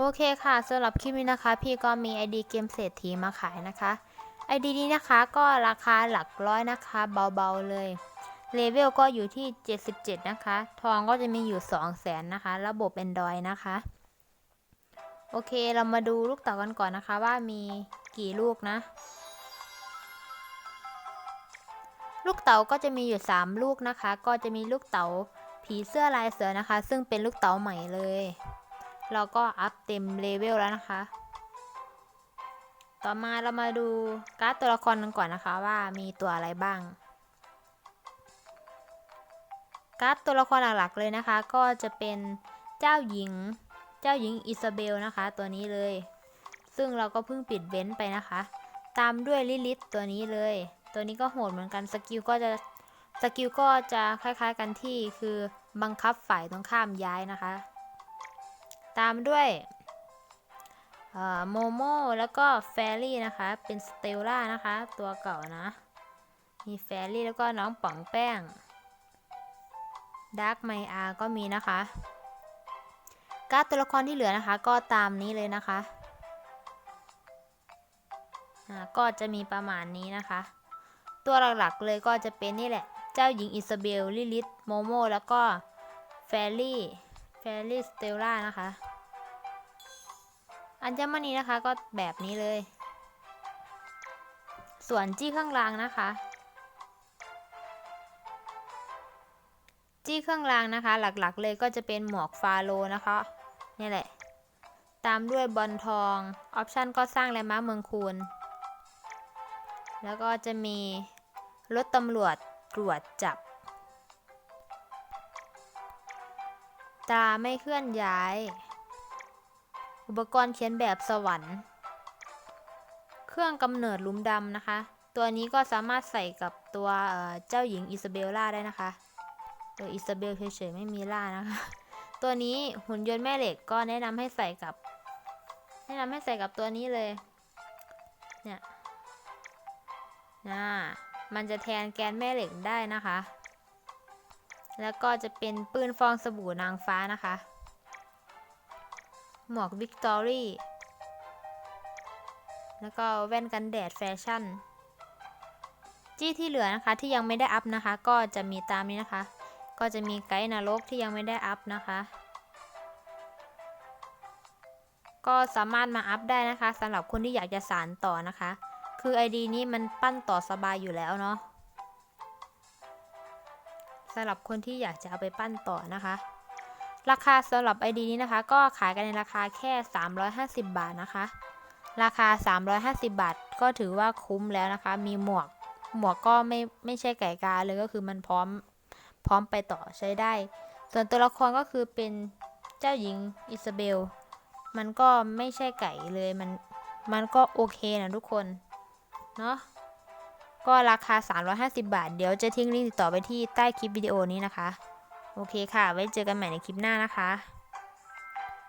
โอเคค่ะสำหรับคลิปนี้นะคะ พี่ก็มี ID เกมเศรษฐีมาขายนะคะ ID นี้นะคะก็ราคาหลักร้อยนะคะเบาๆเลยเลเวลก็อยู่ที่ 77 นะคะ ทองก็จะมีอยู่ 2 0 0แสนนะคะ ระบบ Android นะคะ โอเคเรามาดูลูกเต๋ากันก่อนนะคะว่ามีกี่ลูกนะ ลูกเต๋าก็จะมีอยู่ 3 ลูกนะคะ ก็จะมีลูกเต๋าผีเสื้อลายเสือนะคะ ซึ่งเป็นลูกเต๋าใหม่เลย เราก็อัพเต็มเลเวลแล้วนะคะ ต่อมาเรามาดูการ์ดตัวละครกันก่อนนะคะว่ามีตัวอะไรบ้าง การ์ดตัวละครหลักๆเลยนะคะ ก็จะเป็นเจ้าหญิง เจ้าหญิงอิซาเบลนะคะ ตัวนี้เลย ซึ่งเราก็เพิ่งปิดเว้นไปนะคะ ตามด้วยลิลิตตัวนี้เลย ตัวนี้ก็โหดเหมือนกันสกิลก็จะสกิลก็จะคล้ายๆกันที่คือบังคับฝ่ายตรงข้ามย้ายนะคะ ตามด้วยโมโมแล้วก็แฟรี่นะคะ เป็นสเตลล่านะคะ ตัวเก่านะ มีแฟรี่แล้วก็น้องป๋องแป้งดาร์กไมอาก็มีนะคะ การ์ดตัวละครที่เหลือนะคะ ก็ตามนี้เลยนะคะก็จะมีประมาณนี้นะคะ ตัวหลักๆเลยก็จะเป็นนี่แหละ เจ้าหญิงอิซาเบล ลิลิต โมโม แล้วก็แฟรี่ แฟรี่สเตลล่านะคะ อัญมณีนะคะก็แบบนี้เลย ส่วนจี้ข้างล่างนะคะ จี้เครื่องรางนะคะ หลักๆเลยก็จะเป็นหมวกฟาโลนะคะนี่แหละ ตามด้วยบอลทอง ออปชันก็สร้างแลนด์มาร์คเมืองคูณแล้วก็จะมีรถตำรวจตรวจจับ ตาไม่เคลื่อนย้าย อุปกรณ์เขียนแบบสวรรค์ เครื่องกำเนิดลุมดำนะคะ ตัวนี้ก็สามารถใส่กับตัวเจ้าหญิงอิซาเบลล่าได้นะคะเอออิซาเบลเฉยๆไม่มีล่านะคะ ตัวนี้หุ่นยนต์แม่เหล็กก็แนะนำให้ใส่กับ แนะนำให้ใส่กับตัวนี้เลย เนี่ยนะมันจะแทนแกนแม่เหล็กได้นะคะ แล้วก็จะเป็นปืนฟองสบู่นางฟ้านะคะ หมวกวิกตอรี่ แล้วก็แว่นกันแดดแฟชั่น จี้ที่เหลือนะคะที่ยังไม่ได้อัพนะคะ ก็จะมีตามนี้นะคะ ก็จะมีไกด์นรกที่ยังไม่ได้อัพนะคะ ก็สามารถมาอัพได้นะคะสำหรับคนที่อยากจะสานต่อนะคะ คือ ID นี้มันปั้นต่อสบายอยู่แล้วเนาะสำหรับคนที่อยากจะเอาไปปั้นต่อนะคะ ราคาสำหรับ ID นี้นะคะ ก็ขายกันในราคาแค่ 350 บาทนะคะ ราคา 350 บาท ก็ถือว่าคุ้มแล้วนะคะ มีหมวกหมวกก็ไม่ไม่ใช่ไก่กาเลยก็คือมันพร้อมพร้อมไปต่อใช้ได้ ส่วนตัวละครก็คือเป็นเจ้าหญิงอิซาเบล มันก็ไม่ใช่ไก่เลยมันมันก็โอเคนะทุกคนเนาะก็ราคา 350 บาท เดี๋ยวจะทิ้งลิงก์ติดต่อไปที่ใต้คลิปวิดีโอนี้นะคะ โอเคค่ะ ไว้เจอกันใหม่ในคลิปหน้านะคะ